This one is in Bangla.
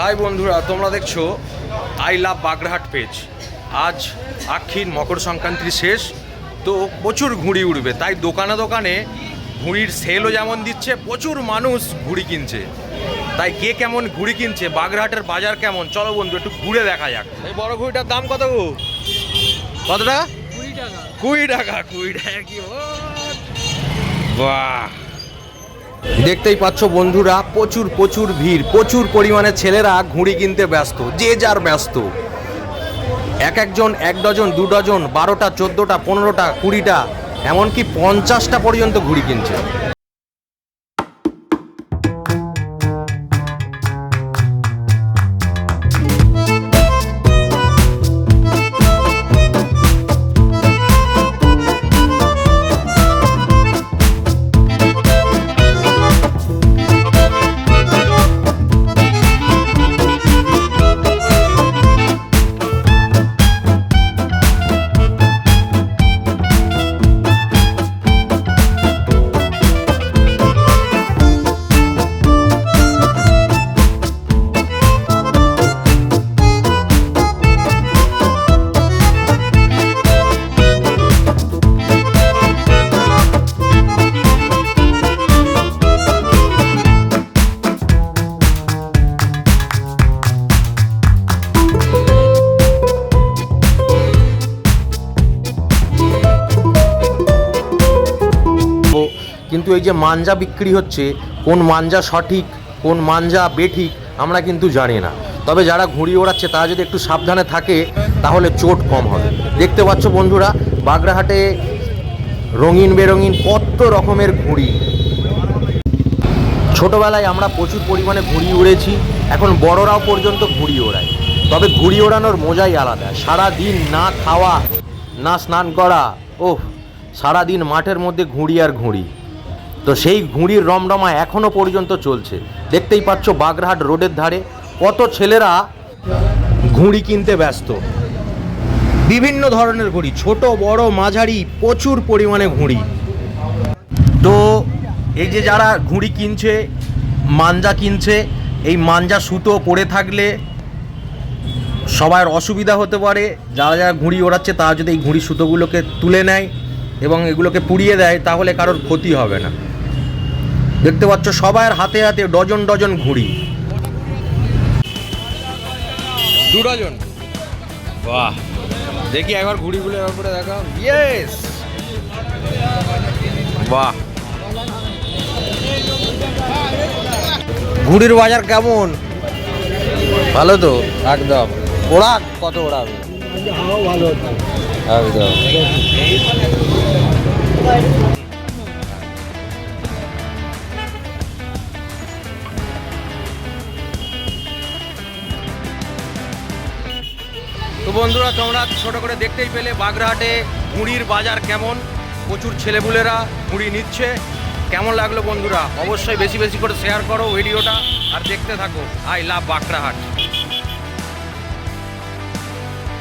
হাই বন্ধুরা তোমরা দেখছ আই লাভ বাগরাহাট পেজ আজ আক্ষিন মকর সংক্রান্তি শেষ তো প্রচুর ঘুড়ি উঠবে তাই দোকানে দোকানে ঘুড়ির সেলও যেমন দিচ্ছে প্রচুর মানুষ ঘুড়ি কিনছে। তাই কে কেমন ঘুড়ি কিনছে বাগরাহাটের বাজার কেমন? চলো বন্ধু একটু ঘুরে দেখা যাক। এই বড় ঘুড়িটার দাম কত গো? কত কুড়ি টাকা। কুড়ি টাকা কুড়ি টাকা কি বাহ! দেখতেই পাচ্ছ বন্ধুরা, প্রচুর প্রচুর ভিড়, প্রচুর পরিমাণে ছেলেরা ঘুড়ি কিনতে ব্যস্ত, যে যার ব্যস্ত। এক একজন, এক ডজন, দু ডজন, বারোটা, চোদ্দোটা, পনেরোটা, কুড়িটা, এমনকি পঞ্চাশটা পর্যন্ত ঘুড়ি কিনছে। এই যে মাঞ্জা বিক্রি হচ্ছে, কোন মাঞ্জা সঠিক, কোন মাঞ্জা বেঠিক, আমরা কিন্তু জানি না। তবে যারা ঘুড়ি ওড়াচ্ছে, তারা যদি একটু সাবধানে থাকে, তাহলে চোট কম হবে। দেখতে পাচ্ছ বন্ধুরা, বাগড়াহাটে রঙিন বেরঙিন কত রকমের ঘুড়ি। ছোটবেলায় আমরা প্রচুর পরিমাণে ঘুড়ি উড়েছি, এখন বড়রাও পর্যন্ত ঘুড়ি ওড়ায়। তবে ঘুড়ি ওড়ানোর মজাই আলাদা। সারা দিন না খাওয়া, না স্নান করা, ওহ সারা দিন মাঠের মধ্যে ঘুড়ি আর ঘুড়ি। তো সেই ঘুড়ির রমরমা এখনও পর্যন্ত চলছে। দেখতেই পাচ্ছ বাগরাহাট রোডের ধারে কত ছেলেরা ঘুড়ি কিনতে ব্যস্ত। বিভিন্ন ধরনের ঘুড়ি ছোট, বড়, মাঝারি, প্রচুর পরিমাণে ঘুড়ি তো এই যে যারা ঘুড়ি কিনছে, মাঞ্জা কিনছে, এই মাঞ্জা সুতো পড়ে থাকলে সবার অসুবিধা হতে পারে। যারা যারা ঘুড়ি ওড়াচ্ছে, তারা যদি এই ঘুড়ি সুতোগুলোকে তুলে নেয় এবং এগুলোকে পুড়িয়ে দেয়, তাহলে কারোর ক্ষতি হবে না। দেখতে পাচ্ছ সবার হাতে হাতে ডজন ডজন ঘুড়ি। দু ডজন। বাহ। দেখি একবার ঘুড়িগুলো একবার করে দেখাও। ইয়েস বাহ। ঘুড়ির বাজার কেমন? ভালো তো? একদম। ওরা কত ওড়াবে? ভালো একদম। বন্ধুরা, তোমরা ছোট করে দেখতেই পেলে বাগরাহাটে মুড়ির বাজার কেমন? প্রচুর ছেলেপুলেরা মুড়ি নিচ্ছে। কেমন লাগল বন্ধুরা? অবশ্যই বেশি বেশি করে শেয়ার করো ভিডিওটা আর দেখতে থাকো। I love Bagrahat.